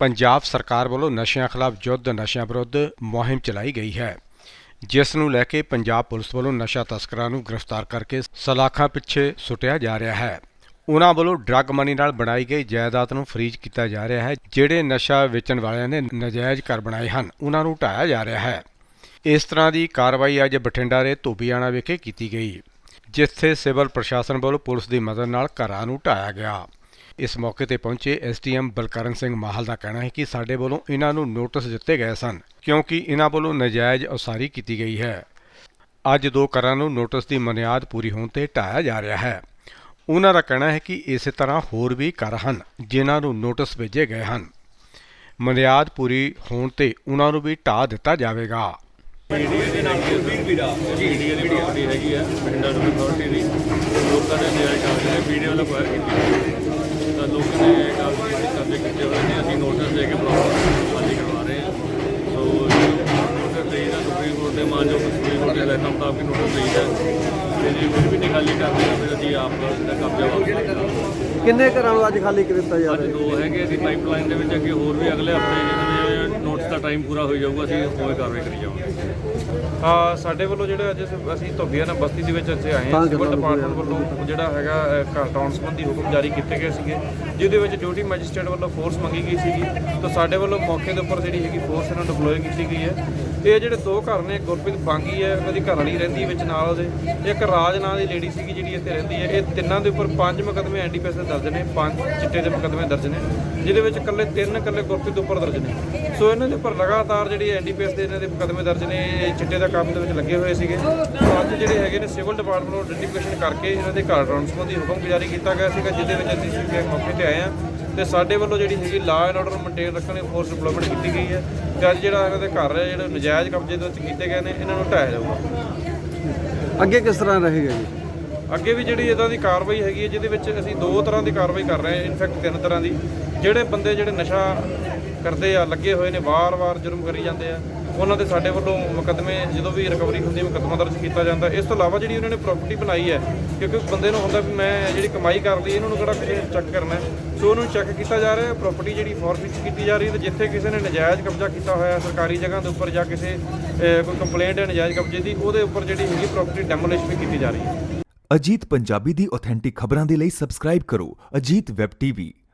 ਪੰਜਾਬ ਸਰਕਾਰ ਵੱਲੋਂ ਨਸ਼ਿਆਂ ਖਿਲਾਫ ਯੁੱਧ ਨਸ਼ਿਆਂ ਵਿਰੁੱਧ ਮੁਹਿੰਮ ਚਲਾਈ ਗਈ ਹੈ। ਜਿਸ ਨੂੰ ਲੈ ਕੇ ਪੰਜਾਬ ਪੁਲਿਸ ਵੱਲੋਂ ਨਸ਼ਾ ਤਸਕਰਾਂ ਨੂੰ ਗ੍ਰਿਫਤਾਰ ਕਰਕੇ ਸਲਾਖਾਂ ਪਿੱਛੇ ਸੁੱਟਿਆ ਜਾ ਰਿਹਾ ਹੈ। ਉਹਨਾਂ ਵੱਲੋਂ ਡਰੱਗ ਮਨੀ ਨਾਲ ਬਣਾਈ ਗਈ ਜਾਇਦਾਦ ਨੂੰ ਫਰੀਜ਼ ਕੀਤਾ ਜਾ ਰਿਹਾ ਹੈ, ਜਿਹੜੇ ਨਸ਼ਾ ਵੇਚਣ ਵਾਲਿਆਂ ਨੇ ਨਜਾਇਜ਼ ਘਰ ਬਣਾਏ ਹਨ। ਉਹਨਾਂ ਨੂੰ ਢਾਇਆ ਜਾ ਰਿਹਾ ਹੈ। ਇਸ ਤਰ੍ਹਾਂ ਦੀ ਕਾਰਵਾਈ ਅੱਜ ਬਠਿੰਡਾ ਦੇ ਧੋਬੀਆਣਾ ਵਿਖੇ ਕੀਤੀ ਗਈ, ਜਿੱਥੇ ਸਿਵਲ ਪ੍ਰਸ਼ਾਸਨ ਵੱਲੋਂ ਪੁਲਿਸ ਦੀ ਮਦਦ ਨਾਲ ਘਰਾਂ ਨੂੰ ਢਾਇਆ ਗਿਆ। ਇਸ ਮੌਕੇ ਤੇ ਪਹੁੰਚੇ ਐਸਟੀਐਮ ਬਲਕਰਨ ਸਿੰਘ ਮਾਹਲ ਦਾ ਕਹਿਣਾ ਹੈ ਕਿ ਸਾਡੇ ਵੱਲੋਂ ਇਹਨਾਂ ਨੂੰ ਨੋਟਿਸ ਦਿੱਤੇ ਗਏ ਸਨ ਕਿਉਂਕਿ ਇਹਨਾਂ ਵੱਲੋਂ ਨਜਾਇਜ਼ ਉਸਾਰੀ ਕੀਤੀ ਗਈ ਹੈ ਅੱਜ ਦੋ ਘਰਾਂ ਨੂੰ ਨੋਟਿਸ ਦੀ ਮਨਿਆਦ ਪੂਰੀ ਹੋਣ ਤੇ ਢਾਇਆ ਜਾ ਰਿਹਾ ਹੈ ਉਹਨਾਂ ਦਾ ਕਹਿਣਾ ਹੈ ਕਿ ਇਸੇ ਤਰ੍ਹਾਂ ਹੋਰ ਵੀ ਘਰ ਹਨ ਜਿਨ੍ਹਾਂ ਨੂੰ ਨੋਟਿਸ ਭੇਜੇ ਗਏ ਹਨ ਮਨਿਆਦ ਪੂਰੀ ਹੋਣ ਤੇ ਉਹਨਾਂ ਨੂੰ ਵੀ ਢਾਹ ਦਿੱਤਾ ਜਾਵੇਗਾ ਮੀਡੀਆ ਦੇ ਨਾਲ ਮੀਡੀਆ ਦੀ ਪ੍ਰਾਪਰਟੀ ਹੈਗੀ ਆ ਪਿੰਡਾਂ ਨੂੰ ਅਥਾਰਟੀ ਦੀ ਲੋਕਾਂ ਨੇ ਨਿਆਂ ਕਰਦੇ ਨੇ ਮੀਡੀਆ ਵੱਲੋਂ ਕੁਆਇਰ ਕੀਤੀ ਤਾਂ ਲੋਕਾਂ ਨੇ ਇਹ ਗੱਲ ਦੀ ਕਬਜ਼ੇ ਕੀਤੇ ਹੋਏ ਨੇ ਅਸੀਂ ਨੋਟਿਸ ਦੇ ਕੇ ਪ੍ਰੋਪਰ ਖਾਲੀ ਕਰਵਾ ਰਹੇ ਹਾਂ ਸੋ ਨੋਟਿਸ ਦੇ ਦਾ ਸੁਪਰੀਮ ਕੋਰਟ ਦੇ ਮਾਨ ਜੋ ਸੁਪਰੀਮ ਕੋਰਟ ਦੇ ਹਦਾਇਤਾਂ ਮੁਤਾਬਕ ਨੋਟਿਸ ਦੇ ਹੈ। ਤੇ ਜੇ ਫਿਰ ਵੀ ਨਹੀਂ ਖਾਲੀ ਕਰਦੇ ਤਾਂ ਫਿਰ ਅਸੀਂ ਆਪ ਦਾ ਕਬਜ਼ਾ ਵਾਪਸ ਕਿੰਨੇ ਘਰਾਂ ਨੂੰ ਅੱਜ ਖਾਲੀ ਕੀਤਾ ਜਾ ਅੱਜ ਰਿਹਾ ਦੋ ਹੈਗੇ ਦੀ ਪਾਈਪਲਾਈਨ ਦੇ ਵਿੱਚ ਅੱਗੇ ਹੋਰ ਵੀ ਅਗਲੇ ਹਫ਼ਤੇ ਦਾ ਟਾਈਮ ਪੂਰਾ ਹੋ ਜਾਊਗਾ ਅਸੀਂ ਹੋਰ ਕਾਰਵਾਈ ਕਰੀ ਜਾਵਾਂਗੇ। ਹਾਂ ਸਾਡੇ ਵੱਲੋਂ ਜਿਹੜਾ ਅੱਜ ਅਸੀਂ- ਅਸੀਂ ਧੋਬੀਆਂ ਨਾਲ ਬਸਤੀ ਦੇ ਵਿੱਚ ਇੱਥੇ ਆਏ ਹਾਂ ਸਿਵਲ ਡਿਪਾਰਟਮੈਂਟ ਵੱਲੋਂ ਜਿਹੜਾ ਹੈਗਾ ਘਰ ਟਾਉਣ ਸੰਬੰਧੀ ਹੁਕਮ ਜਾਰੀ ਕੀਤੇ ਗਏ ਸੀਗੇ ਜਿਹਦੇ ਵਿੱਚ ਡਿਊਟੀ ਮੈਜਿਸਟ੍ਰੇਟ ਵੱਲੋਂ ਫੋਰਸ ਮੰਗੀ ਗਈ ਸੀਗੀ। ਤਾਂ ਸਾਡੇ ਵੱਲੋਂ ਮੌਕੇ ਦੇ ਉੱਪਰ ਜਿਹੜੀ ਹੈਗੀ ਫੋਰਸ ਇਹਨਾਂ ਡਿਪਲੋਏ ਕੀਤੀ ਗਈ ਹੈ। ਇਹ ਜਿਹੜੇ ਦੋ ਘਰ ਨੇ ਗੁਰਪ੍ਰੀਤ ਬਾਂਗੀ ਹੈ ਉਹਦੀ ਘਰ ਵਾਲੀ ਰਹਿੰਦੀ ਹੈ ਵਿੱਚ ਨਾਲ ਉਹਦੇ ਇੱਕ ਰਾਜ ਨਾਂ ਦੀ ਲੇਡੀ ਸੀਗੀ ਜਿਹੜੀ ਇੱਥੇ ਰਹਿੰਦੀ ਹੈ। ਇਹ ਤਿੰਨਾਂ ਦੇ ਉੱਪਰ ਪੰਜ ਮੁਕੱਦਮੇ ਐਨਡੀਪੀਐਸ ਦੇ ਦਰਜ ਨੇ ਪੰਜ ਚਿੱਟੇ ਦੇ ਮੁਕੱਦਮੇ ਦਰਜ ਨੇ। ਜਿਹਦੇ ਵਿੱਚ ਇਕੱਲੇ ਤਿੰਨ ਇਕੱਲੇ ਗੁਰਪ੍ਰੀਤ ਉੱਪਰ ਦਰਜ ਨੇ। ਸੋ ਇਹਨਾਂ ਦੇ ਉੱਪਰ ਲਗਾਤਾਰ ਜਿਹੜੀ ਐਨਡੀਪੀਐਸ ਦੇ ਇਹਨਾਂ ਦੇ ਮੁਕੱਦਮੇ ਦਰਜ ਨੇ ਇਹ ਚਿੱਟੇ ਦਾ ਕੰਮ ਦੇ ਵਿੱਚ ਲੱਗੇ ਹੋਏ ਸੀਗੇ। ਸੋ ਅੱਜ ਜਿਹੜੇ ਹੈਗੇ ਨੇ ਸਿਵਲ ਡਿਪਾਰਟਮੈਂਟ ਨੂੰ ਆਈਡੈਂਟੀਫਿਕੇਸ਼ਨ ਕਰਕੇ ਇਹਨਾਂ ਦੇ ਘਰ ਰਾਉਂਡ ਸੰਬੰਧੀ ਹੁਕਮ ਜਾਰੀ ਕੀਤਾ ਗਿਆ ਸੀਗਾ ਜਿਹਦੇ ਵਿੱਚ ਅਸੀਂ ਸੀਗੇ ਮੌਕੇ ਤੇ ਆਏ ਹਾਂ। ਤੇ ਸਾਡੇ ਵੱਲੋਂ ਜਿਹੜੀ ਹੈਗੀ ਲਾਅ ਐਂਡ ਆਰਡਰ ਮੇਨਟੇਨ ਰੱਖਣ ਦੀ ਫੋਰਸ ਡਿਪਲੋਇਮੈਂਟ ਕੀਤੀ ਗਈ ਹੈ। ਤੇ ਅੱਜ ਜਿਹੜਾ ਇਹਨਾਂ ਦੇ ਘਰ ਹੈ ਜਿਹੜੇ ਨਜਾਇਜ਼ ਕਬਜ਼ੇ ਦੇ ਵਿੱਚ ਕੀਤੇ ਗਏ ਨੇ ਇਹਨਾਂ ਨੂੰ ਢਾਇਆ ਜਾਊਗਾ। ਅੱਗੇ ਕਿਸ ਤਰ੍ਹਾਂ ਰਹੇਗਾ ਜੀ? ਅੱਗੇ ਵੀ ਜਿਹੜੀ ਇਦਾਂ ਦੀ ਕਾਰਵਾਈ ਹੈਗੀ ਹੈ ਜਿਹਦੇ ਵਿੱਚ ਅਸੀਂ ਦੋ ਤਰ੍ਹਾਂ ਦੀ ਕਾਰਵਾਈ ਕਰ ਰਹੇ ਹਾਂ ਇਨਫੈਕਟ ਤਿੰਨ ਤਰ੍ਹਾਂ ਦੀ। ਜਿਹੜੇ ਬੰਦੇ ਜਿਹੜੇ ਨਸ਼ਾ ਕਰਦੇ ਆ, ਲੱਗੇ ਹੋਏ ਨੇ, ਵਾਰ-ਵਾਰ ਜੁਰਮ ਕਰੀ ਜਾਂਦੇ ਆ, ਉਹਨਾਂ ਦੇ ਸਾਡੇ ਵੱਲੋਂ ਮੁਕੱਦਮੇ, ਜਦੋਂ ਵੀ ਰਿਕਵਰੀ ਹੁੰਦੀ ਹੈ, ਮੁਕੱਦਮਾ ਦਰਜ ਕੀਤਾ ਜਾਂਦਾ। ਇਸ ਤੋਂ ਇਲਾਵਾ ਜਿਹੜੀ ਉਹਨਾਂ ਨੇ ਪ੍ਰਾਪਰਟੀ ਬਣਾਈ ਹੈ, ਕਿਉਂਕਿ ਬੰਦੇ ਨੂੰ ਹੁੰਦਾ ਵੀ ਮੈਂ ਜਿਹੜੀ ਕਮਾਈ ਕਰ ਲਈ, ਇਹਨਾਂ ਨੂੰ ਕਿਹੜਾ ਕਿਸੇ ਚੈੱਕ ਕਰਨਾ ਸੋ ਉਹਨੂੰ ਚੈੱਕ ਕੀਤਾ ਜਾ ਰਿਹਾ ਹੈ ਪ੍ਰਾਪਰਟੀ ਜਿਹੜੀ ਫੋਰਫਿਟ ਕੀਤੀ ਜਾ ਰਹੀ ਹੈ, ਤੇ ਜਿੱਥੇ ਕਿਸੇ ਨੇ ਨਜਾਇਜ਼ ਕਬਜ਼ਾ ਕੀਤਾ ਹੋਇਆ, ਸਰਕਾਰੀ ਜਗ੍ਹਾ ਦੇ ਉੱਪਰ ਜਾਂ ਕਿਸੇ ਕੋਈ ਕੰਪਲੇਂਟ ਹੈ ਨਜਾਇਜ਼ ਕਬਜ਼ੇ ਦੀ, ਉਹਦੇ ਉੱਪਰ ਜਿਹੜੀ ਹੈਗੀ ਪ੍ਰਾਪਰਟੀ ਡੈਮੋਲਿਸ਼ ਵੀ ਕੀਤੀ ਜਾ ਰਹੀ ਹੈ। ਅਜੀਤ ਪੰਜਾਬੀ ਦੀ ਆਥੈਂਟਿਕ ਖਬਰਾਂ ਦੇ ਲਈ ਸਬਸਕ੍ਰਾਈਬ ਕਰੋ, ਅਜੀਤ ਵੈਬ ਟੀਵੀ